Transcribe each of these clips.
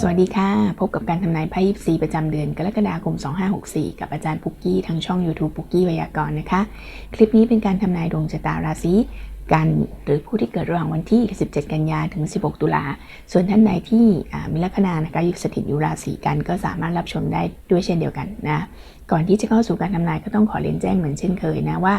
สวัสดีค่ะ พบกับการทำนายไพ่ยิปซีประจำเดือนกรกฎาคม 2564 กับอาจารย์ปุกกี้ทางช่อง YouTube ปุกกี้วยากรณ์นะคะ คลิปนี้เป็นการทำนายดวงชะตาราศีกันหรือผู้ที่เกิดระหว่างวันที่ 17 กันยาถึง 16 ตุลา ส่วนท่านใดที่มีลัคนานะคะอยู่สถิตอยู่ราศีกันก็สามารถรับชมได้ด้วยเช่นเดียวกันนะ ก่อนที่จะเข้าสู่การทำนายก็ต้องขอเรียนแจ้งเหมือนเช่นเคยนะว่า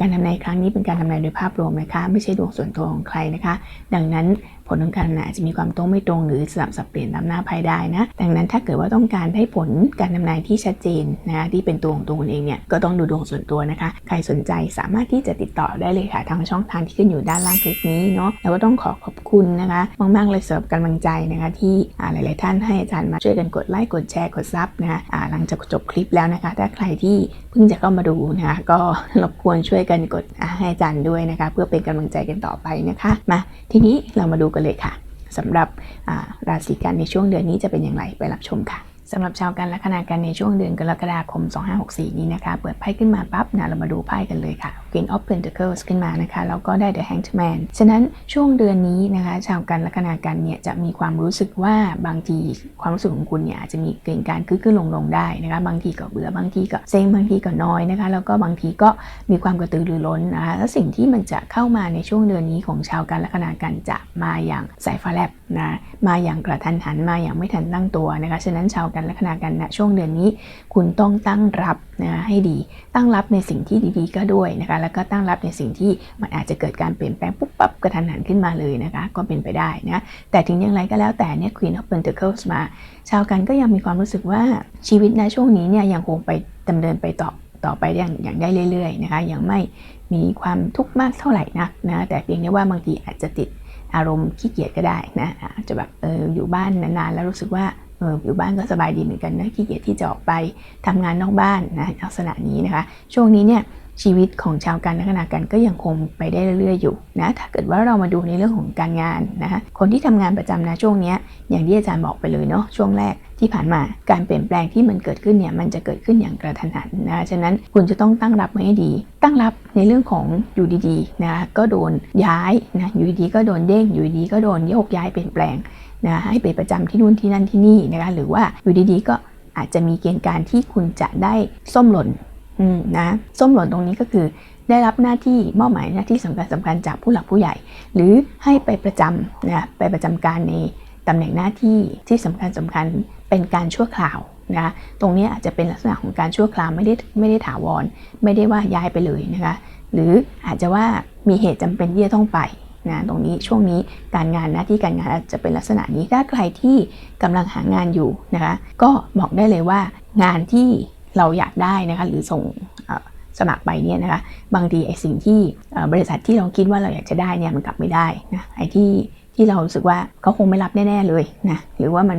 การทำนายครั้งนี้เป็นการทำนายโดยภาพรวมนะคะไม่ใช่ดวงส่วนตัวของใครนะคะ ดังนั้นผลของการทำนายอาจจะมีความตรงไม่ตรงหรือสลับสับเปลี่ยนตามหน้าไพ่ได้นะ ดังนั้นถ้าเกิดว่าต้องการให้ผลการทำนายที่ชัดเจนนะคะที่เป็นตัวของตัวคุณเองเนี่ยก็ต้องดูดวงส่วนตัวนะคะ ใครสนใจสามารถที่จะติดต่อได้เลยค่ะทางช่องทางที่ขึ้นอยู่ด้านล่างคลิปนี้เนาะแล้วก็ต้องขอขอบคุณนะคะมากๆเลยสำหรับกำลังใจนะคะที่หลาย ๆ ท่านให้อาจารย์มาช่วยกันกดไลค์กดแชร์กดซับนะคะอ่าหลังจากจบคลิปแล้วนะคะถ้าใครที่เพิ่งจะเข้ามาดูนะคะก็รบกวนช่วยกันกดให้อาจารย์ด้วยนะคะ เพื่อเป็นกำลังใจกันต่อไปนะคะมาทีนี้เรามาดูกันเลยค่ะสำหรับราศีกันในช่วงเดือนนี้จะเป็นอย่างไรไปรับชมค่ะ สำหรับชาวกันลัคนากันในช่วงเดือนกรกฎาคม 2564 นี้นะคะ เปิดไพ่ขึ้นมาปั๊บนะเรามาดูไพ่กันเลยค่ะ Queen of Pentacles ขึ้นมานะคะ แล้วก็ได้ The Hanged Man ฉะนั้นช่วงเดือนนี้นะคะ ชาวกันลัคนากันเนี่ยจะมีความรู้สึกว่าบางทีความรู้สึกของคุณเนี่ยอาจจะมีเกณฑ์การขึ้นขึ้นลงลงได้นะคะ บางทีก็เบื่อบางทีก็เซ็งบางทีก็น้อยนะคะ แล้วก็บางทีก็มีความกระตือรือร้นนะคะแล้วสิ่งที่มันจะเข้ามาในช่วงเดือนนี้ของชาวกันลัคนากันจะมาอย่างสายฟ้าแลบนะมาอย่างกระทันหันมาอย่างไม่ทันตั้งตัวนะคะ ฉะนั้นชาวกันลัคนากันนะช่วงเดือนนี้ คุณต้องตั้งรับนะให้ดี ตั้งรับในสิ่งที่ดีๆ ก็ด้วยนะคะแล้วก็ตั้งรับในสิ่งที่มันอาจจะเกิดการเปลี่ยนแปลงปุ๊บปั๊บกระทันหันขึ้นมาเลยนะคะก็เป็นไปได้นะแต่ถึงอย่างไรก็แล้วแต่เนี่ย Queen of Pentacles มา ชาวกันก็ยังมีความรู้สึกว่าชีวิตในช่วงนี้เนี่ยยังคงไปดำเนินไปต่อต่อไปอย่างอย่างได้เรื่อยๆนะคะยังไม่มีความทุกข์มากเท่าไหร่นักนะแต่เพียงแค่ว่าบางทีอาจจะติดอารมณ์ขี้เกียจก็ได้นะจะแบบเอออยู่บ้านนานๆ แล้วรู้สึกว่า เอออยู่บ้านก็สบายดีเหมือนกันนะขี้เกียจที่จะออกไปทำงานนอกบ้านนะลักษณะนี้นะคะ ช่วงนี้เนี่ยชีวิตของชาวกันลัคนากันก็ยังคงไปได้เรื่อยๆอยู่นะถ้าเกิดว่าเรามาดูในเรื่องของการงานนะคะคนที่ทำงานประจำนะช่วงนี้อย่างที่อาจารย์บอกไปเลยเนาะช่วงแรกที่ผ่านมาการเปลี่ยนแปลงที่มันเกิดขึ้นเนี่ยมันจะเกิดขึ้นอย่างกระทันหันนะฉะนั้นคุณจะต้องตั้งรับไว้ให้ดี ตั้งรับในเรื่องของอยู่ดีๆนะคะก็โดนย้ายนะอยู่ดีๆก็โดนเด้งอยู่ดีๆก็โดนโยกย้ายเปลี่ยนแปลง นะให้ไปประจำที่นู่นที่นั่นที่นี่นะคะหรือว่าอยู่ดีๆก็อาจจะมีเกณฑ์การที่คุณจะได้ส้มหล่นนะส้มหล่นตรงนี้ก็คือได้รับหน้าที่มอบหมายหน้าที่สำคัญสำคัญจากผู้หลักผู้ใหญ่ หรือให้ไปประจำนะไปประจำการในตำแหน่งหน้าที่ที่สำคัญสำคัญเป็นการชั่วคราวนะคะตรงนี้อาจจะเป็นลักษณะของการชั่วคราวไม่ได้ไม่ได้ถาวร ไม่ได้ว่าย้ายไปเลยนะคะหรืออาจจะว่ามีเหตุจำเป็นที่จะต้องไป งานตรงนี้ช่วงนี้การงานหน้าที่การงานอาจจะเป็นลักษณะนี้ถ้าใครที่กำลังหางานอยู่นะคะ ก็บอกได้เลยว่างานที่เราอยากได้นะคะหรือส่งสมัครไปเนี่ยนะคะบางทีไอ้สิ่งที่บริษัทที่เราคิดว่าเราอยากจะได้เนี่ยมันกลับไม่ได้นะไอ้ที่ ที่เรารู้สึกว่าเขาคงไม่รับแน่ๆเลยนะหรือว่ามัน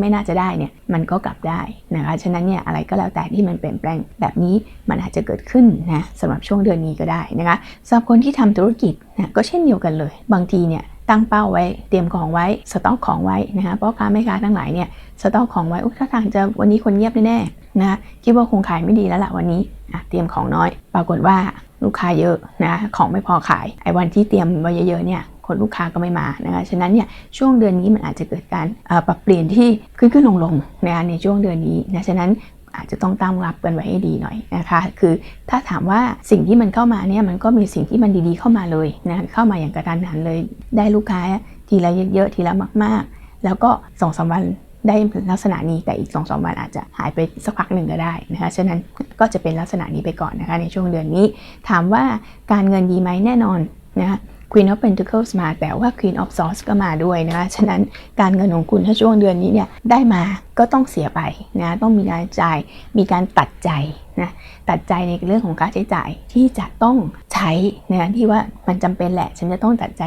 ไม่น่าจะได้เนี่ยมันก็กลับได้นะคะฉะนั้นเนี่ยอะไรก็แล้วแต่ที่มันเปลี่ยนแปลงแบบนี้มันอาจจะเกิดขึ้นนะสำหรับช่วงเดือนนี้ก็ได้นะคะสำหรับคนที่ทำธุรกิจนะก็เช่นเดียวกันเลย บางทีเนี่ยตั้งเป้าไว้เตรียมของไว้สต็อกของไว้นะคะเพราะค้าแม่ค้าทั้งหลายเนี่ยสต็อกของไว้ถ้าทางจะวันนี้คนเงียบแน่ๆนะคะคิดว่าคงขายไม่ดีแล้วล่ะวันนี้เตรียมของน้อย ปรากฏว่าลูกค้าเยอะนะของไม่พอขายไอ้วันที่เตรียมไว้เยอะๆเนี่ย คนลูกค้าก็ไม่มานะคะฉะนั้นเนี่ยช่วงเดือนนี้มันอาจจะเกิดการปรับเปลี่ยนที่ขึ้นขึ้นลงลงนะคะในช่วงเดือนนี้นะฉะนั้นอาจจะต้องตั้งรับกันไว้ให้ดีหน่อยนะคะ คือถ้าถามว่าสิ่งที่มันเข้ามาเนี่ยมันก็มีสิ่งที่มันดีๆเข้ามาเลยนะเข้ามาอย่างกระทันหันเลย ได้ลูกค้าทีละเยอะๆทีละมาก ๆ แล้วก็สองสามวันได้ลักษณะนี้แต่อีก2อสวันอาจจะหายไปสักพักหนึ่งก็ได้นะคะฉะนั้นก็จะเป็นลักษณะนี้ไปก่อนนะคะในช่วงเดือนนี้ ถามว่าการเงินดีไหมแน่นอนนะคะ Queen of Pentacles มาแต่ว่า Queen of Swords ก็มาด้วยนะคะ ฉะนั้นการเงินของคุณถ้าช่วงเดือนนี้เนี่ยได้มาก็ต้องเสียไปนะต้องมีการจ่ายมีการตัดใจนะตัดใจในเรื่องของค่าใช้จ่ายที่จะต้องใช้นะที่ว่ามันจำเป็นแหละ ฉันจะต้องตัดใจ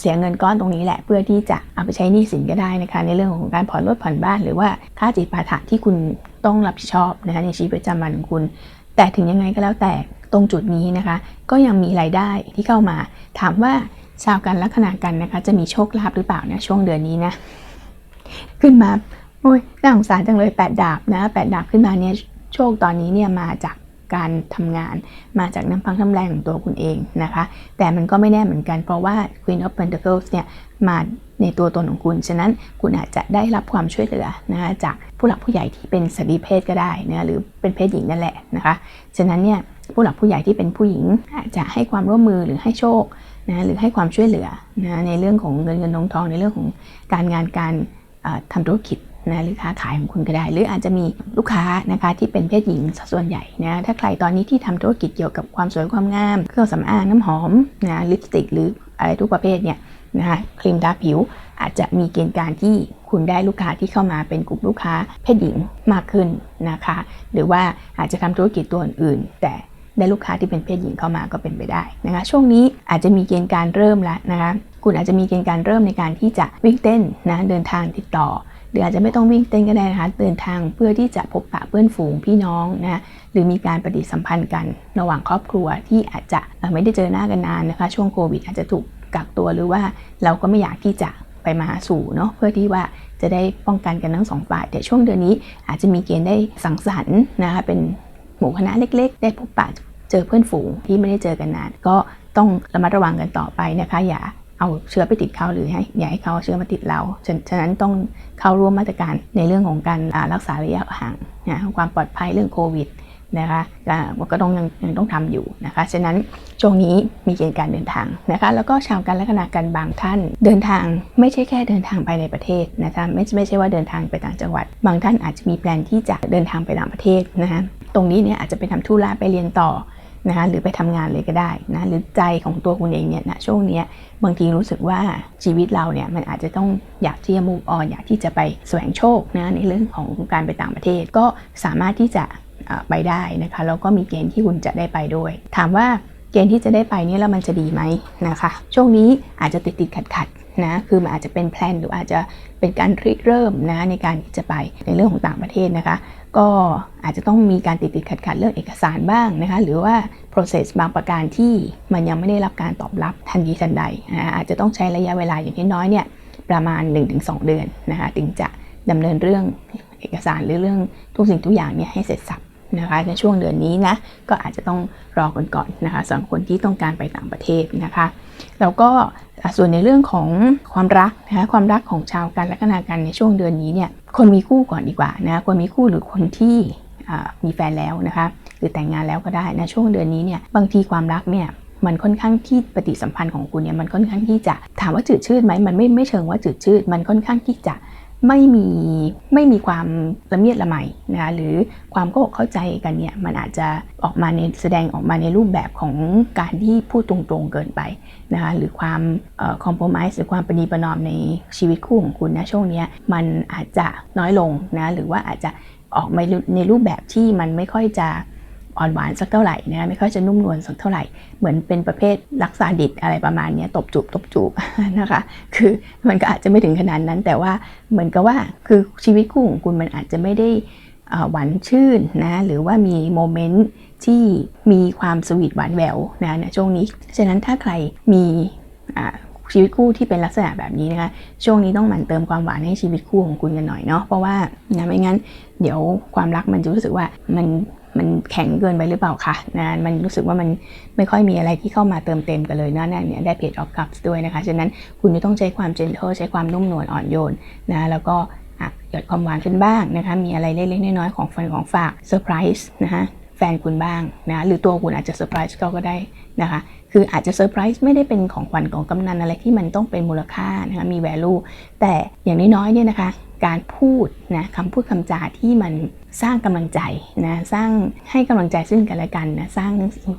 เสียเงินก้อนตรงนี้แหละ เพื่อที่จะเอาไปใช้หนี้สินก็ได้นะคะ ในเรื่องของการผ่อนรถผ่อนบ้าน หรือว่าค่าจิตปาถะที่คุณต้องรับผิดชอบนะคะในชีวิตประจำวันของคุณ แต่ถึงยังไงก็แล้วแต่ตรงจุดนี้นะคะ ก็ยังมีรายได้ที่เข้ามา ถามว่าชาวกันลัคนากันนะคะ จะมีโชคลาภหรือเปล่านะช่วงเดือนนี้นะ ขึ้นมาโอ้ยน่าสงสารจังเลยแปดดาบนะแปดดาบขึ้นมาเนี่ยโชคตอนนี้เนี่ยมาจาก การทำงาน มาจากน้ำพักน้ำแรงของตัวคุณเองนะคะ แต่มันก็ไม่แน่เหมือนกันเพราะว่า Queen of Pentacles เนี่ยมาในตัวตนของคุณ ฉะนั้นคุณอาจจะได้รับความช่วยเหลือนะคะจากผู้หลักผู้ใหญ่ที่เป็นสตรีเพศก็ได้นะหรือเป็นเพศหญิงนั่นแหละนะคะ ฉะนั้นเนี่ยผู้หลักผู้ใหญ่ที่เป็นผู้หญิงอาจจะให้ความร่วมมือหรือให้โชคนะหรือให้ความช่วยเหลือนะในเรื่องของเงินเงินทองทองในเรื่องของการงานการทำธุรกิจ นะหรือค้าขายของคุณก็ได้ หรืออาจจะมีลูกค้านะคะที่เป็นเพศหญิงส่วนใหญ่นะถ้าใครตอนนี้ที่ทำธุรกิจเกี่ยวกับความสวยความงาม เครื่องสำอางน้ำหอมนะลิปสติกหรืออะไรทุกประเภทเนี่ยนะคะครีมทาผิวอาจจะมีเกณฑ์การที่คุณได้ลูกค้าที่เข้ามาเป็นกลุ่มลูกค้าเพศหญิงมากขึ้นนะคะ หรือว่าอาจจะทำธุรกิจตัวอื่น แต่ได้ลูกค้าที่เป็นเพศหญิงเข้ามาก็เป็นไปได้นะคะ ช่วงนี้อาจจะมีเกณฑ์การเริ่มแล้วนะคะ คุณอาจจะมีเกณฑ์การเริ่มในการที่จะวิ่งเต้นนะเดินทางติดต่อ หรืออาจจะไม่ต้องวิ่งเต้นก็ได้นะคะเดินทางเพื่อที่จะพบปะเพื่อนฝูงพี่น้องนะหรือมีการปฏิสัมพันธ์กันระหว่างครอบครัวที่อาจจะไม่ได้เจอหน้ากันนานนะคะช่วงโควิด อาจจะถูกกักตัวหรือว่าเราก็ไม่อยากที่จะไปมาหาสู่เนาะเพื่อที่ว่าจะได้ป้องกันกันทั้งสองฝ่ายแต่ช่วงเดือนนี้อาจจะมีเกณฑ์ได้สังสรรค์นะคะเป็นหมู่คณะเล็ก ๆ ได้พบปะเจอเพื่อนฝูงที่ไม่ได้เจอกันนาน ก็ต้องระมัดระวังกันต่อไปนะคะอย่า เอาเชื้อไปติดเขาหรือให้อย่าให้เขาเชื้อมาติดเราฉะฉะนั้นต้องเข้าร่วมมาตรการในเรื่องของการรักษาระยะห่างนะความปลอดภัยเรื่องโควิดนะคะก็ต้องยังยังต้องทำอยู่นะคะ ฉะนั้นช่วงนี้มีเกณฑ์การเดินทางนะคะ แล้วก็ชาวกันลัคนากันบางท่าน เดินทางไม่ใช่แค่เดินทางไปในประเทศนะคะไม่ไม่ใช่ว่าเดินทางไปต่างจังหวัด บางท่านอาจจะมีแปลนที่จะเดินทางไปต่างประเทศนะคะตรงนี้เนี่ยอาจจะไปทำธุระไปเรียนต่อ นะคะหรือไปทำงานเลยก็ได้นะหรือใจของตัวคุณเองเนี่ยนะช่วงเนี้ยบางทีรู้สึกว่าชีวิตเราเนี่ยมันอาจจะต้องอยากที่จะ move on อยากที่จะไปแสวงโชคนะในเรื่องของการไปต่างประเทศก็สามารถที่จะไปได้นะคะแล้วก็มีเกณฑ์ที่คุณจะได้ไปด้วย ถามว่าเกณฑ์ที่จะได้ไปเนี่ยแล้วมันจะดีไหมนะคะ ช่วงนี้อาจจะติดติดขัดขัด นะ คือมันอาจจะเป็นแพลนหรืออาจจะเป็นการริเริ่มนะในการที่จะไปในเรื่องของต่างประเทศนะคะ ก็อาจจะต้องมีการติดติดขัดขัดเรื่องเอกสารบ้างนะคะ หรือว่า process บางประการที่มันยังไม่ได้รับการตอบรับทันทีทันใดนะอาจจะต้องใช้ระยะเวลาอย่างน้อยเนี่ยประมาณ 1-2 เดือนนะคะถึงจะดำเนินเรื่องเอกสารหรือเรื่องทุกสิ่งทุกอย่างเนี่ยให้เสร็จสับ นะคะในช่วงเดือนนี้นะก็อาจจะต้องรอกันก่อนนะคะสำหรับคนที่ต้องการไปต่างประเทศนะคะแล้วก็ส่วนในเรื่องของความรักนะคะความรักของชาวกันและกนากันในช่วงเดือนนี้เนี่ยคนมีคู่ก่อนดีกว่านะคนมีคู่หรือคนที่มีแฟนแล้วนะคะหรือแต่งงานแล้วก็ได้นะช่วงเดือนนี้เนี่ยบางทีความรักเนี่ยมันค่อนข้างที่ปฏิสัมพันธ์ของคุณเนี่ยมันค่อนข้างที่จะถามว่าจืดชืดไหมมันไม่ไม่เชิงว่าจืดชืดมันค่อนข้างที่จะ ไม่มีไม่มีความละเมียดละไมนะคะหรือความเข้าอกเข้าใจกันเนี่ยมันอาจจะออกมาในแสดงออกมาในรูปแบบของการที่พูดตรงๆเกินไปนะคะหรือความคอมโพม s e หรือความประนีประนอมในชีวิตคู่ของคุณนะช่วงเนี้ยมันอาจจะน้อยลงนะหรือว่าอาจจะออกมาในรูปแบบที่มันไม่ค่อยจะ อ่อนหวานสักเท่าไหร่นะไม่ค่อยจะนุ่มนวลสักเท่าไหร่ เหมือนเป็นประเภทรักษาดิดอะไรประมาณนี้ตบจูบตบจูบนะคะ คือมันก็อาจจะไม่ถึงขนาดนั้น แต่ว่าเหมือนกับว่าคือชีวิตคู่ของคุณมันอาจจะไม่ได้อ่อหวานชื่นนะหรือว่ามีโมเมนต์ที่มีความสวีทหวานแหววนะในช่วงนี้ฉะนั้นถ้าใครมีชีวิตคู่ที่เป็นลักษณะแบบนี้นะคะช่วงนี้ต้องหมั่นเติมความหวานให้ชีวิตคู่ของคุณกันหน่อยเนาะเพราะว่านะไม่งั้น เดี๋ยวความรักมันจะรู้สึกว่ามัน มันแข็งเกินไปหรือเปล่าคะนะมันรู้สึกว่ามันไม่ค่อยมีอะไรที่เข้ามาเติมเต็มกันเลยนะนั่นเนี่ยได้เพจออฟคัพด้วยนะคะ ฉะนั้นคุณจะต้องใช้ความเจนเทลใช้ความนุ่มนวลอ่อนโยนนะแล้วก็หยดความหวานขึ้นบ้างนะคะ มีอะไรเล็กๆน้อยๆของฟันของฝากเซอร์ไพรส์นะคะแฟนคุณบ้างนะหรือตัวคุณอาจจะเซอร์ไพรส์เขาก็ได้นะคะคืออาจจะเซอร์ไพรส์ไม่ได้เป็นของขวัญของกำนันอะไรที่มันต้องเป็นมูลค่านะคะมี value แต่อย่างน้อยๆเนี่ยนะคะการพูดนะคำพูดคำจาที่มัน สร้างกำลังใจนะสร้างให้กำลังใจซึ่งกันและกันนะสร้าง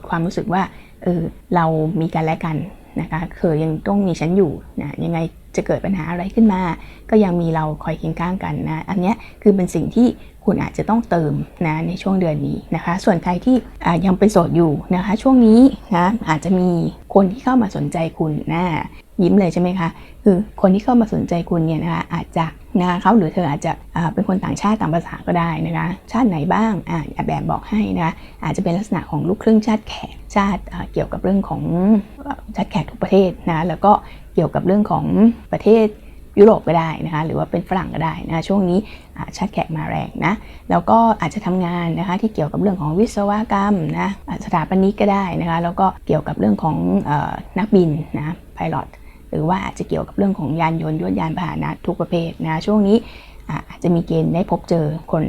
ความรู้สึกว่าเออเรามีกันและกันนะคะเคยยังต้องมีฉันอยู่นะยังไงจะเกิดปัญหาอะไรขึ้นมา ก็ยังมีเราคอยเคียงข้างกันนะ อันนี้คือเป็นสิ่งที่คุณอาจจะต้องเติมนะในช่วงเดือนนี้นะคะ ส่วนใครที่ยังเป็นโสดอยู่นะคะ ช่วงนี้นะอาจจะมีคนที่เข้ามาสนใจคุณนะ ยิ้มเลยใช่ไหมคะ คือคนที่เข้ามาสนใจคุณเนี่ยนะคะอาจจะนะคะเขาหรือเธออาจจะเป็นคนต่างชาติต่างภาษาก็ได้นะคะชาติไหนบ้างอ่าแบบบอกให้นะคะอาจจะเป็นลักษณะของลูกครึ่งชาติแขกชาติเกี่ยวกับเรื่องของชาติแขกทุกประเทศนะแล้วก็เกี่ยวกับเรื่องของประเทศยุโรปก็ได้นะคะหรือว่าเป็นฝรั่งก็ได้นะช่วงนี้ชาติแขกมาแรงนะแล้วก็อาจจะทำงานนะคะที่เกี่ยวกับเรื่องของวิศวกรรมนะสถาปนิกก็ได้นะคะแล้วก็เกี่ยวกับเรื่องของอนักบินนะพาย o t ห รือว่าอาจจะเกี่ยวกับเรื่องของยานยนต์ยวดยานพาหนะทุกประเภทนะช่วงนี้อาจจะมีเกณฑ์ได้พบเจอคน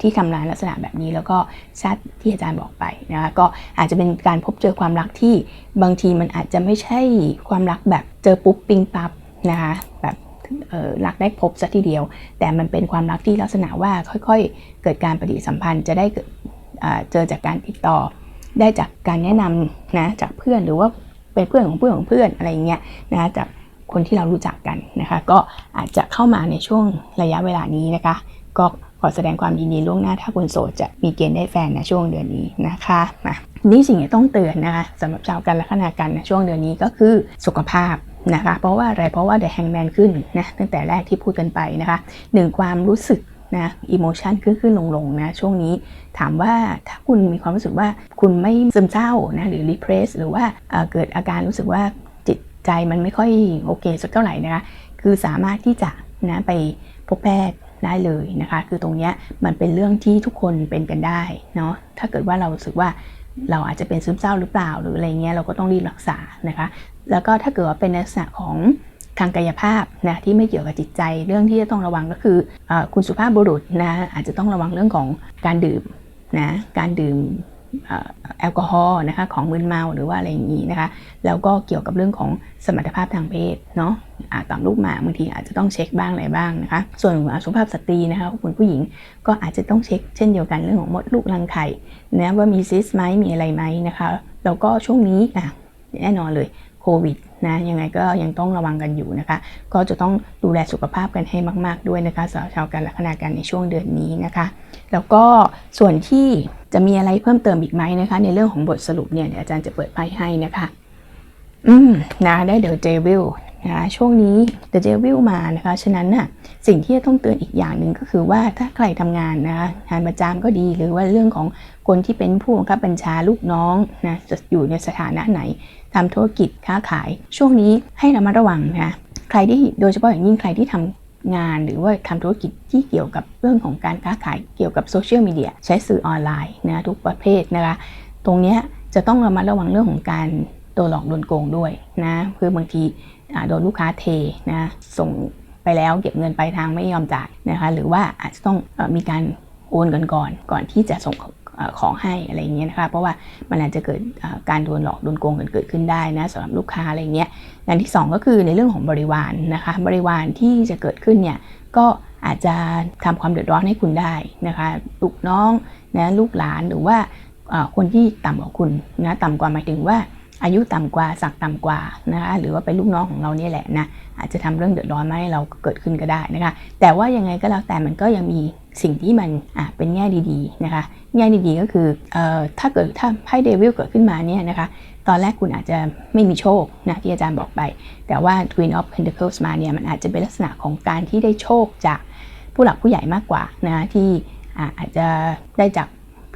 ที่ทำงานลักษณะแบบนี้แล้วก็ชาติที่อาจารย์บอกไปนะคะก็อาจจะเป็นการพบเจอความรักที่บางทีมันอาจจะไม่ใช่ความรักแบบเจอปุ๊บปิงปั๊บนะคะแบบรักได้พบซะทีเดียว แต่มันเป็นความรักที่ลักษณะว่าค่อยๆ เกิดการปฏิสัมพันธ์จะได้เจอจากการติดต่อ ได้จากการแนะนำนะจากเพื่อนหรือว่า เป็นเพื่อนของเพื่อนของเพื่อนอะไรอย่างเงี้ยนะจากคนที่เรารู้จักกันนะคะก็อาจจะเข้ามาในช่วงระยะเวลานี้นะคะ ก็ขอแสดงความยินดีล่วงหน้าถ้าคุณโสดจะมีเกณฑ์ได้แฟนในช่วงเดือนนี้นะคะมานี่สิ่งที่ต้องเตือนนะคะสำหรับชาวกันลัคนากันในช่วงเดือนนี้ก็คือสุขภาพนะคะเพราะว่าอะไรเพราะว่าเดอะแฮงแมนขึ้นนะตั้งแต่แรกที่พูดกันไปนะคะหนึ่งความรู้สึก นะอิโมชันขึ้นขึ้นลงลงนะช่วงนี้ถามว่าถ้าคุณมีความรู้สึกว่าคุณไม่ซึมเศร้านะหรือรีเพรสหรือว่าเกิดอาการรู้สึกว่าจิตใจมันไม่ค่อยโอเคสักเท่าไหร่นะคะคือสามารถที่จะนะไปพบแพทย์ได้เลยนะคะ คือตรงนี้มันเป็นเรื่องที่ทุกคนเป็นกันได้เนาะถ้าเกิดว่าเรารู้สึกว่าเราอาจจะเป็นซึมเศร้าหรือเปล่าหรืออะไรเงี้ยเราก็ต้องรีบรักษานะคะ แล้วก็ถ้าเกิดว่าเป็นลักษณะของ ทางกายภาพนะที่ไม่เกี่ยวกับจิตใจ เรื่องที่จะต้องระวังก็คืออคุณสุภาพบุรุษนะอาจจะต้องระวังเรื่องของการดื่มนะการดื่มอแอลกอฮอล์นะคะของมึนเมาหรือว่าอะไรอย่างนี้นะคะแล้วก็เกี่ยวกับเรื่องของสมรรถภาพทางเพศเนาะอ่าตามลูกหมาบางทีอาจจะต้องเช็คบ้างอะไรบ้างนะคะส่วนสุขภาพสตรีนะคะคุณผู้หญิงก็อาจจะต้องเช็คเช่นเดียวกันเรื่องของมดลูกรังไข่นะว่ามีซิสไหมมีอะไรไหมนะคะแล้วก็ช่วงนี้อะแน่นอนเลยโควิด นะยังไงก็ยังต้องระวังกันอยู่นะคะ ก็จะต้องดูแลสุขภาพกันให้มาก ๆ ด้วยนะคะสำหรับชาวกันลัคนากันในช่วงเดือนนี้นะคะ แล้วก็ส่วนที่จะมีอะไรเพิ่มเติมอีกไหมนะคะ ในเรื่องของบทสรุปเนี่ยเดี๋ยวอาจารย์จะเปิดไพ่ให้นะคะ อืมนะได้เดอะเจวิล นะช่วงนี้เดอะเจวิลมานะคะฉะนั้นน่ะสิ่งที่จะต้องเตือนอีกอย่างหนึ่งก็คือว่าถ้าใครทำงานนะคะงานประจำก็ดีหรือว่าเรื่องของคนที่เป็นผู้บังคับบัญชาลูกน้องนะจะอยู่ในสถานะไหนทำธุรกิจค้าขาย ช่วงนี้ให้ระมัดระวังนะใครที่โดยเฉพาะอย่างยิ่งใครที่ทำงานหรือว่าทำธุรกิจที่เกี่ยวกับเรื่องของการค้าขายเกี่ยวกับโซเชียลมีเดียใช้สื่อออนไลน์นะทุกประเภทนะคะตรงนี้จะต้องระมัดระวังเรื่องของการ โดนหลอกโดนโกงด้วยนะคือบางทีโดนลูกค้าเทนะส่งไปแล้วเก็บเงินไปทางไม่ยอมจ่ายนะคะหรือว่าอาจจะต้องอมีการโอนกันก่อนก่อนที่จะส่งของให้อะไรเงี้ยนะคะเพราะว่ามันอาจจะเกิดการโดนหลอกโดนโกงกันเกิดขึ้นได้นะสำหรับลูกค้าอะไรเงี้ยอย่างที่สองก็คือในเรื่องของบริวารนะคะบริวารที่จะเกิดขึ้นเนี่ยก็อาจจะทำความเดือดร้อนให้คุณได้นะคะลูกน้องนะลูกหลานหรือว่าคนที่ต่ำกว่าคุณนะต่ำกว่าหมายถึงว่า อายุต่ำกว่าสักต่ำกว่านะคะหรือว่าเป็นลูกน้องของเราเนี่ยแหละนะอาจจะทำเรื่องเดือดร้อนมาให้เราเกิดขึ้นก็ได้นะคะแต่ว่ายังไงก็แล้วแต่มันก็ยังมีสิ่งที่มันอะเป็นแง่ดีๆนะคะแง่ดีๆก็คือเอ่อถ้าเกิดถ้าไพ่เดวิลเกิดขึ้นมาเนี่ยนะคะตอนแรกคุณอาจจะไม่มีโชคนะที่อาจารย์บอกไป แต่ว่า Queen of Pentacles มาเนี่ยมันอาจจะเป็นลักษณะของการที่ได้โชคจากผู้หลักผู้ใหญ่มากกว่านะที่อ่อาจจะได้จาก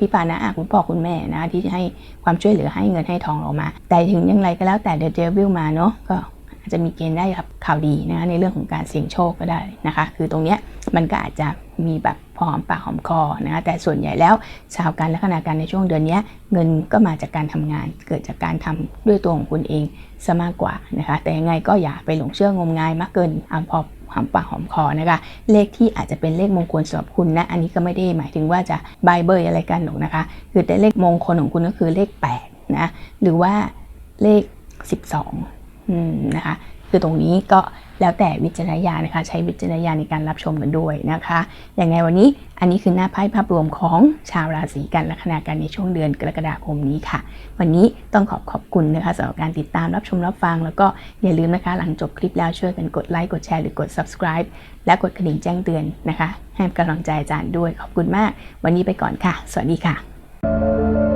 พี่ปานะคุณพ่อคุณแม่นะที่จะให้ความช่วยเหลือให้เงินให้ทองเรามา แต่ถึงอยังไรก็แล้วแต่ The Devil มาเนาะก็อาจจะมีเกณฑ์ได้รับข่าวดีนะคะในเรื่องของการเสี่ยงโชคก็ได้นะคะ คือตรงเนี้ยมันก็อาจจะมีแบบพอหอมปากหอมคอนะคะแต่ส่วนใหญ่แล้วชาวการแลัคนาการในช่วงเดือนนี้เงินก็มาจากการทำงาน เกิดจากการทำด้วยตัวของคุณเองซะมากกว่านะคะแต่ยังไงก็อย่าไปหลงเชื่องมงายมากเกินเอาพอ หอมปากหอมคอนะคะ เลขที่อาจจะเป็นเลขมงคลสำหรับคุณนะ อันนี้ก็ไม่ได้หมายถึงว่าจะบายเบยอะไรกันหรอกนะคะ คือแต่เลขมงคลของคุณก็คือเลข8นะ หรือว่าเลข 12อืมนะคะ คือตรงนี้ก็แล้วแต่วิจารณญาณนะคะ ใช้วิจารณญาณในการรับชมกันด้วยนะคะอย่างไงวันนี้อันนี้คือหน้าไพ่ภาพรวมของชาวราศีกันลัคนากันในช่วงเดือนกรกฎาคมนี้ค่ะ วันนี้ต้องขอบขอบคุณนะคะสำหรับการติดตามรับชมรับฟัง แล้วก็อย่าลืมนะคะหลังจบคลิปแล้วช่วยกันกดไลค์กดแชร์หรือกด subscribe และกดกระดิ่งแจ้งเตือนนะคะ ให้กำลังใจอาจารย์ด้วยขอบคุณมาก วันนี้ไปก่อนค่ะ สวัสดีค่ะ